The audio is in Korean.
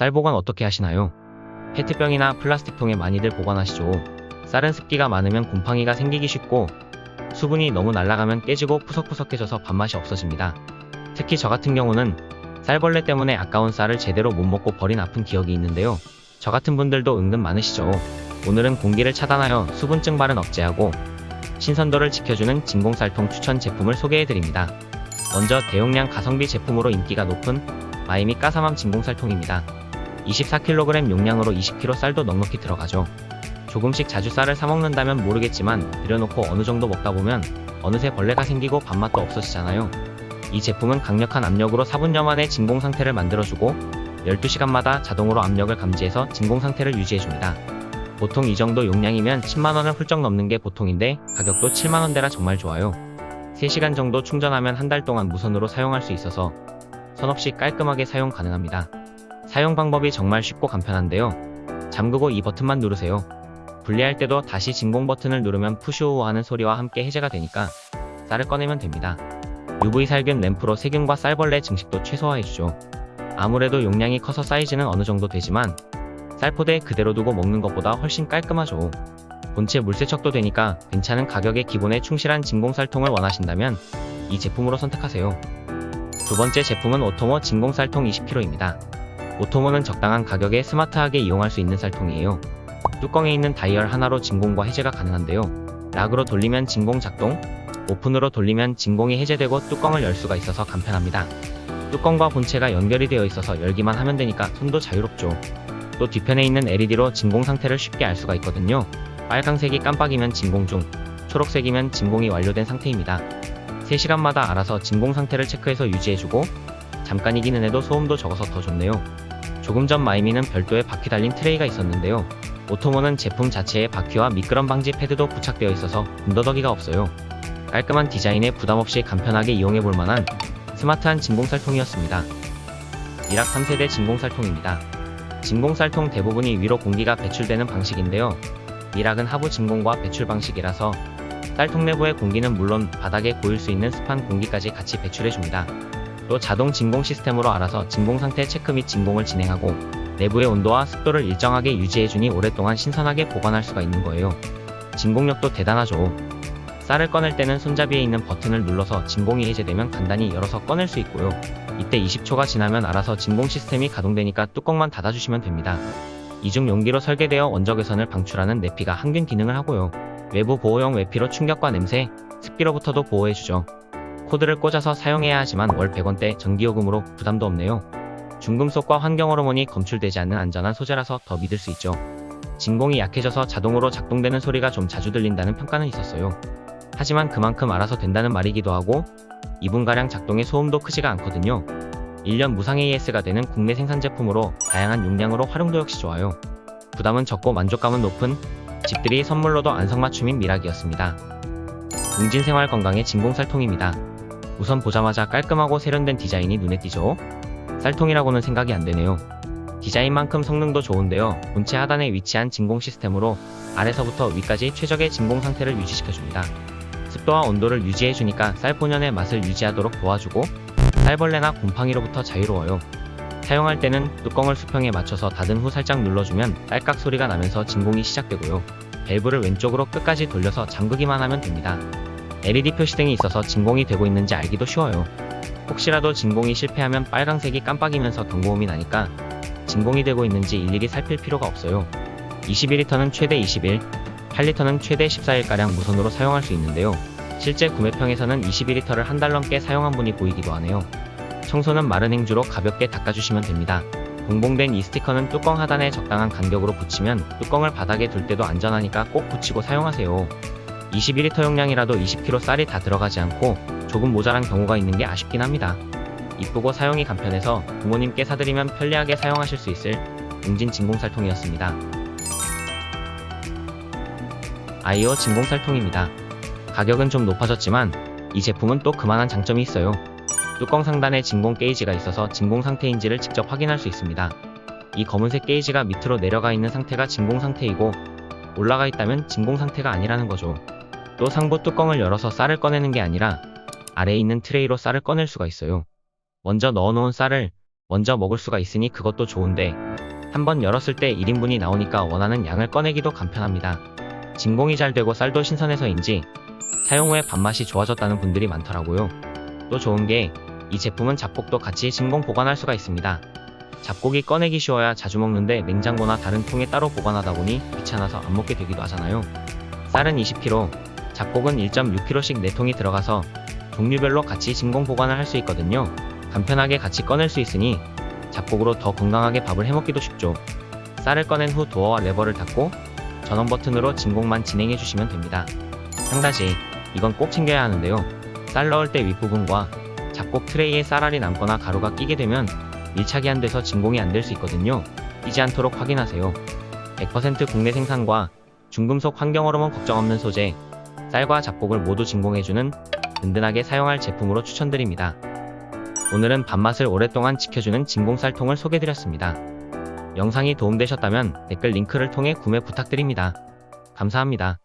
쌀 보관 어떻게 하시나요? 페트병이나 플라스틱 통에 많이들 보관하시죠. 쌀은 습기가 많으면 곰팡이가 생기기 쉽고 수분이 너무 날아가면 깨지고 푸석푸석해져서 밥맛이 없어집니다. 특히 저 같은 경우는 쌀벌레 때문에 아까운 쌀을 제대로 못 먹고 버린 아픈 기억이 있는데요. 저 같은 분들도 은근 많으시죠. 오늘은 공기를 차단하여 수분증 발은 억제하고 신선도를 지켜주는 진공쌀통 추천 제품을 소개해드립니다. 먼저 대용량 가성비 제품으로 인기가 높은 마이미 까사맘 진공쌀통입니다. 24kg 용량으로 20kg 쌀도 넉넉히 들어가죠. 조금씩 자주 쌀을 사먹는다면 모르겠지만 들여놓고 어느 정도 먹다 보면 어느새 벌레가 생기고 밥맛도 없어지잖아요. 이 제품은 강력한 압력으로 4분여 만에 진공 상태를 만들어주고 12시간마다 자동으로 압력을 감지해서 진공 상태를 유지해줍니다. 보통 이 정도 용량이면 10만원을 훌쩍 넘는 게 보통인데 가격도 7만원대라 정말 좋아요. 3시간 정도 충전하면 한 달 동안 무선으로 사용할 수 있어서 선 없이 깔끔하게 사용 가능합니다. 사용 방법이 정말 쉽고 간편한데요. 잠그고 이 버튼만 누르세요. 분리할 때도 다시 진공 버튼을 누르면 푸슈우 하는 소리와 함께 해제가 되니까 쌀을 꺼내면 됩니다. UV 살균 램프로 세균과 쌀벌레 증식도 최소화해주죠. 아무래도 용량이 커서 사이즈는 어느 정도 되지만 쌀포대에 그대로 두고 먹는 것보다 훨씬 깔끔하죠. 본체 물세척도 되니까 괜찮은 가격에 기본에 충실한 진공쌀통을 원하신다면 이 제품으로 선택하세요. 두 번째 제품은 오토모 진공쌀통 20kg입니다. 오토모는 적당한 가격에 스마트하게 이용할 수 있는 쌀통이에요. 뚜껑에 있는 다이얼 하나로 진공과 해제가 가능한데요. 락으로 돌리면 진공 작동, 오픈으로 돌리면 진공이 해제되고 뚜껑을 열 수가 있어서 간편합니다. 뚜껑과 본체가 연결이 되어 있어서 열기만 하면 되니까 손도 자유롭죠. 또 뒤편에 있는 LED로 진공 상태를 쉽게 알 수가 있거든요. 빨강색이 깜빡이면 진공 중, 초록색이면 진공이 완료된 상태입니다. 3시간마다 알아서 진공 상태를 체크해서 유지해주고 잠깐 이기는 해도 소음도 적어서 더 좋네요. 조금 전 마이미는 별도의 바퀴 달린 트레이가 있었는데요. 오토모는 제품 자체에 바퀴와 미끄럼 방지 패드도 부착되어 있어서 군더더기가 없어요. 깔끔한 디자인에 부담없이 간편하게 이용해 볼 만한 스마트한 진공쌀통이었습니다. 미락 3세대 진공쌀통입니다. 진공쌀통 대부분이 위로 공기가 배출되는 방식인데요. 미락은 하부 진공과 배출 방식이라서 쌀통 내부의 공기는 물론 바닥에 고일 수 있는 습한 공기까지 같이 배출해줍니다. 또 자동 진공 시스템으로 알아서 진공 상태 체크 및 진공을 진행하고 내부의 온도와 습도를 일정하게 유지해주니 오랫동안 신선하게 보관할 수가 있는 거예요. 진공력도 대단하죠. 쌀을 꺼낼 때는 손잡이에 있는 버튼을 눌러서 진공이 해제되면 간단히 열어서 꺼낼 수 있고요. 이때 20초가 지나면 알아서 진공 시스템이 가동되니까 뚜껑만 닫아주시면 됩니다. 이중 용기로 설계되어 원적외선을 방출하는 내피가 항균 기능을 하고요. 외부 보호용 외피로 충격과 냄새, 습기로부터도 보호해주죠. 코드를 꽂아서 사용해야 하지만 월 100원대 전기요금으로 부담도 없네요. 중금속과 환경 호르몬이 검출되지 않는 안전한 소재라서 더 믿을 수 있죠. 진공이 약해져서 자동으로 작동되는 소리가 좀 자주 들린다는 평가는 있었어요. 하지만 그만큼 알아서 된다는 말이기도 하고 2분가량 작동의 소음도 크지가 않거든요. 1년 무상 AS가 되는 국내 생산 제품으로 다양한 용량으로 활용도 역시 좋아요. 부담은 적고 만족감은 높은 집들이 선물로도 안성맞춤인 미락이었습니다. 웅진생활 건강의 진공쌀통입니다. 우선 보자마자 깔끔하고 세련된 디자인이 눈에 띄죠? 쌀통이라고는 생각이 안 되네요. 디자인만큼 성능도 좋은데요. 본체 하단에 위치한 진공 시스템으로 아래서부터 위까지 최적의 진공 상태를 유지시켜줍니다. 습도와 온도를 유지해주니까 쌀 본연의 맛을 유지하도록 도와주고 쌀벌레나 곰팡이로부터 자유로워요. 사용할 때는 뚜껑을 수평에 맞춰서 닫은 후 살짝 눌러주면 딸깍 소리가 나면서 진공이 시작되고요. 밸브를 왼쪽으로 끝까지 돌려서 잠그기만 하면 됩니다. LED 표시등이 있어서 진공이 되고 있는지 알기도 쉬워요. 혹시라도 진공이 실패하면 빨강색이 깜빡이면서 경고음이 나니까 진공이 되고 있는지 일일이 살필 필요가 없어요. 21리터는 최대 21, 8리터는 최대 14일가량 무선으로 사용할 수 있는데요. 실제 구매평에서는 21리터를 한 달 넘게 사용한 분이 보이기도 하네요. 청소는 마른 행주로 가볍게 닦아주시면 됩니다. 동봉된 이 스티커는 뚜껑 하단에 적당한 간격으로 붙이면 뚜껑을 바닥에 둘 때도 안전하니까 꼭 붙이고 사용하세요. 21리터 용량이라도 20kg 쌀이 다 들어가지 않고 조금 모자란 경우가 있는 게 아쉽긴 합니다. 이쁘고 사용이 간편해서 부모님께 사드리면 편리하게 사용하실 수 있을 웅진 진공쌀통이었습니다. 아이오 진공쌀통입니다. 가격은 좀 높아졌지만 이 제품은 또 그만한 장점이 있어요. 뚜껑 상단에 진공 게이지가 있어서 진공 상태인지를 직접 확인할 수 있습니다. 이 검은색 게이지가 밑으로 내려가 있는 상태가 진공 상태이고 올라가 있다면 진공 상태가 아니라는 거죠. 또 상부 뚜껑을 열어서 쌀을 꺼내는 게 아니라 아래에 있는 트레이로 쌀을 꺼낼 수가 있어요. 먼저 넣어놓은 쌀을 먼저 먹을 수가 있으니 그것도 좋은데 한번 열었을 때 1인분이 나오니까 원하는 양을 꺼내기도 간편합니다. 진공이 잘 되고 쌀도 신선해서인지 사용 후에 밥맛이 좋아졌다는 분들이 많더라고요. 또 좋은 게 이 제품은 잡곡도 같이 진공 보관할 수가 있습니다. 잡곡이 꺼내기 쉬워야 자주 먹는데 냉장고나 다른 통에 따로 보관하다 보니 귀찮아서 안 먹게 되기도 하잖아요. 쌀은 20kg, 잡곡은 1.6kg씩 4통이 들어가서 종류별로 같이 진공 보관을 할 수 있거든요. 간편하게 같이 꺼낼 수 있으니 잡곡으로 더 건강하게 밥을 해먹기도 쉽죠. 쌀을 꺼낸 후 도어와 레버를 닫고 전원 버튼으로 진공만 진행해 주시면 됩니다. 한 가지, 이건 꼭 챙겨야 하는데요. 쌀 넣을 때 윗부분과 잡곡 트레이에 쌀알이 남거나 가루가 끼게 되면 밀착이 안 돼서 진공이 안 될 수 있거든요. 끼지 않도록 확인하세요. 100% 국내 생산과 중금속 환경 호르몬 걱정 없는 소재, 쌀과 잡곡을 모두 진공해주는 든든하게 사용할 제품으로 추천드립니다. 오늘은 밥맛을 오랫동안 지켜주는 진공 쌀통을 소개드렸습니다. 영상이 도움되셨다면 댓글 링크를 통해 구매 부탁드립니다. 감사합니다.